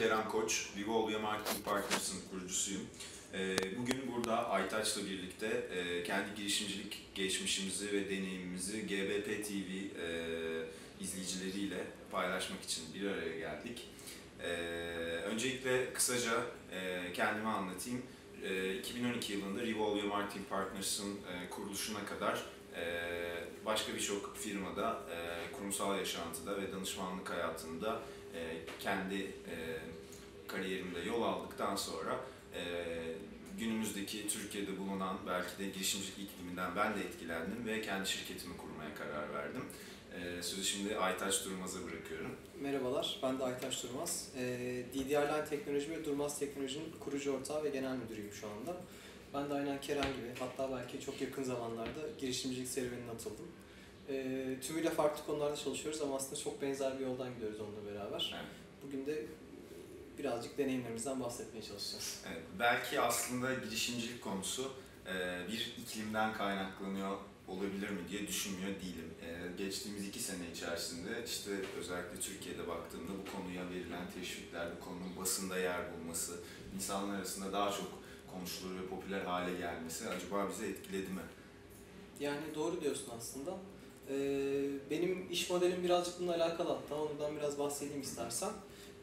Kerem Koç. Vivolvia Marketing Partners'ın kurucusuyum. Ee, Bugün burada Aytaç'la birlikte e, kendi girişimcilik geçmişimizi ve deneyimimizi GBP TV e, izleyicileriyle paylaşmak için bir araya geldik. Ee, Öncelikle kısaca e, kendimi anlatayım. E, 2012 yılında Revolvia Marketing Partners'ın kuruluşuna kadar başka birçok firmada, kurumsal yaşantıda ve danışmanlık hayatında e, kendi e, kariyerimde yol aldıktan sonra e, günümüzdeki Türkiye'de bulunan belki de girişimcilik ikliminden ben de etkilendim ve kendi şirketimi kurmaya karar verdim. E, sözü şimdi Aytaç Durmaz'a bırakıyorum. Merhabalar, ben de Aytaş Durmaz. Ee, DDR Line Teknoloji ve Durmaz Teknoloji'nin kurucu ortağı ve genel müdürüyüm şu anda. Ben de aynen Kerem gibi, hatta belki çok yakın zamanlarda girişimcilik serüvenine atıldım. Ee, tümüyle farklı konularda çalışıyoruz ama aslında çok benzer bir yoldan gidiyoruz onunla beraber. Evet. Bugün de birazcık deneyimlerimizden bahsetmeye çalışacağız. Evet, belki aslında girişimcilik konusu e, bir iklimden kaynaklanıyor olabilir mi diye düşünmüyor değilim. E, Geçtiğimiz iki sene içerisinde işte özellikle Türkiye'de baktığımda bu konuya verilen teşvikler, bu konunun basında yer bulması, insanlar arasında daha çok konuşulur ve popüler hale gelmesi acaba bizi etkiledi mi? Yani doğru diyorsun aslında. Ee, benim iş modelim birazcık bununla alakalı hatta ondan biraz bahsedeyim istersen.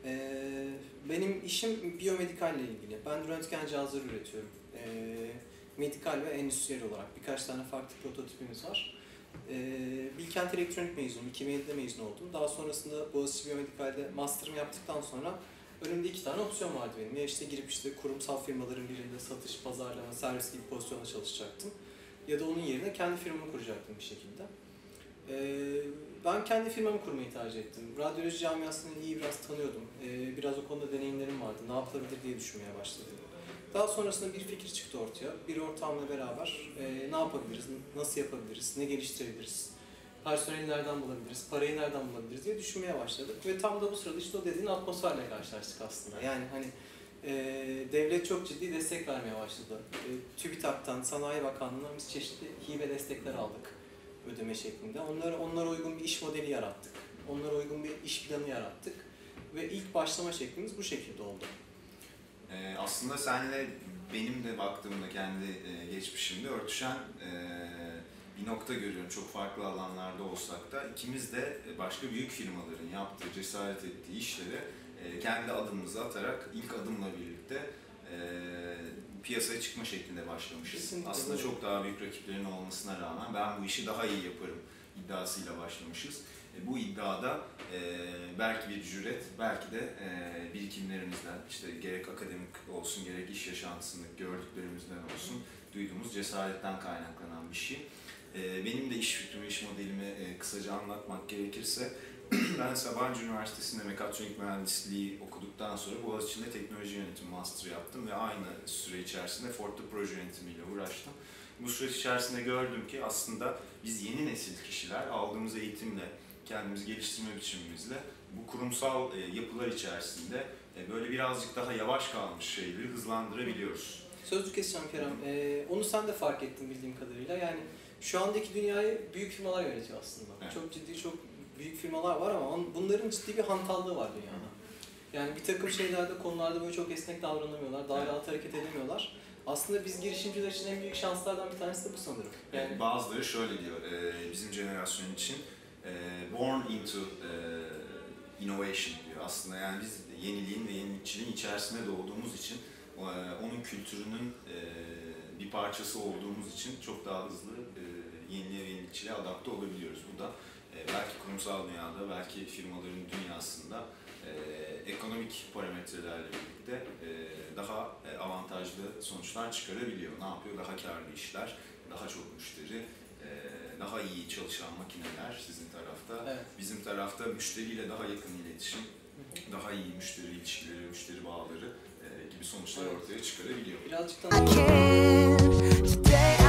Ee, benim işim biyomedikalle ilgili. Ben röntgen cihazları üretiyorum. Ee, medikal ve endüstriyel olarak birkaç tane farklı prototipimiz var. Ee, Bilkent Elektronik mezunum, 2007'de mezun oldum. Daha sonrasında Boğaziçi Biyomedikal'de master'ımı yaptıktan sonra önümde iki tane opsiyon vardı benim. Ya işte girip işte kurumsal firmaların birinde satış, pazarlama, servis gibi pozisyonda çalışacaktım. Ya da onun yerine kendi firmamı kuracaktım bir şekilde. Ee, ben kendi firmamı kurmayı tercih ettim. Radyoloji camiasını iyi biraz tanıyordum. Ee, biraz o konuda deneyimlerim vardı. Ne yapılabilir diye düşünmeye başladım. Daha sonrasında bir fikir çıktı ortaya. Bir ortamla beraber e, ne yapabiliriz, nasıl yapabiliriz, ne geliştirebiliriz, personeli nereden bulabiliriz, parayı nereden bulabiliriz diye düşünmeye başladık. Ve tam da bu sırada işte o dediğin atmosferle karşılaştık aslında. Yani hani e, devlet çok ciddi destek vermeye başladı. E, TÜBİTAK'tan, Sanayi Bakanlığı'ndan biz çeşitli hibe destekler aldık ödeme şeklinde. Onlara, onlara uygun bir iş modeli yarattık. Onlara uygun bir iş planı yarattık. Ve ilk başlama şeklimiz bu şekilde oldu. Ee, aslında senle benim de baktığımda kendi e, geçmişimde örtüşen e, bir nokta görüyorum. Çok farklı alanlarda olsak da ikimiz de başka büyük firmaların yaptığı, cesaret ettiği işlere e, kendi adımımızı atarak ilk adımla birlikte e, piyasaya çıkma şeklinde başlamışız. Kesinlikle Aslında çok daha büyük rakiplerin olmasına rağmen ben bu işi daha iyi yaparım iddiasıyla başlamışız. E, bu iddiada e, belki bir cüret, belki de e, birikimlerimizden, işte gerek akademik olsun, gerek iş yaşantısında gördüklerimizden olsun, duyduğumuz cesaretten kaynaklanan bir şey. E, benim de iş fikrimi, iş modelimi e, kısaca anlatmak gerekirse, ben Sabancı Üniversitesi'nde mekatronik mühendisliği okuduktan sonra Boğaziçi'nde teknoloji yönetimi master yaptım ve aynı süre içerisinde Fort'ta proje yönetimiyle uğraştım. Bu süreç içerisinde gördüm ki aslında biz yeni nesil kişiler aldığımız eğitimle, kendimizi geliştirme biçimimizle bu kurumsal e, yapılar içerisinde e, böyle birazcık daha yavaş kalmış şeyleri hızlandırabiliyoruz. Sözcük keseceğim Kerem. Ee, onu sen de fark ettin bildiğim kadarıyla. Yani şu andaki dünyayı büyük firmalar yönetiyor aslında. Evet. Çok ciddi, çok firmalar var ama on- bunların ciddi bir hantallığı var dünyada. Yani bir takım şeylerde, konularda böyle çok esnek davranamıyorlar, daha rahat hareket edemiyorlar. Aslında biz girişimciler için en büyük şanslardan bir tanesi de bu sanırım. Yani Yani bazıları şöyle diyor, e, bizim jenerasyon için e, born into e, innovation diyor aslında. Yani biz yeniliğin ve yenilikçiliğin içerisinde doğduğumuz için e, onun kültürünün e, bir parçası olduğumuz için çok daha hızlı e, yeniliğe ve yenilikçiliğe adapte olabiliyoruz. Bu da e, belki kurumsal dünyada, belki firmaların dünyasında e, ekonomik parametrelerle birlikte e, daha e, avantajlı sonuçlar çıkarabiliyor. Ne yapıyor? Daha karlı işler, daha çok müşteri, e, daha iyi çalışan makineler sizin tarafta. evet. Bizim tarafta müşteriyle daha yakın iletişim, daha iyi müşteri ilişkileri, müşteri bağları e, gibi sonuçlar ortaya çıkarabiliyor. birazcık da I can. Today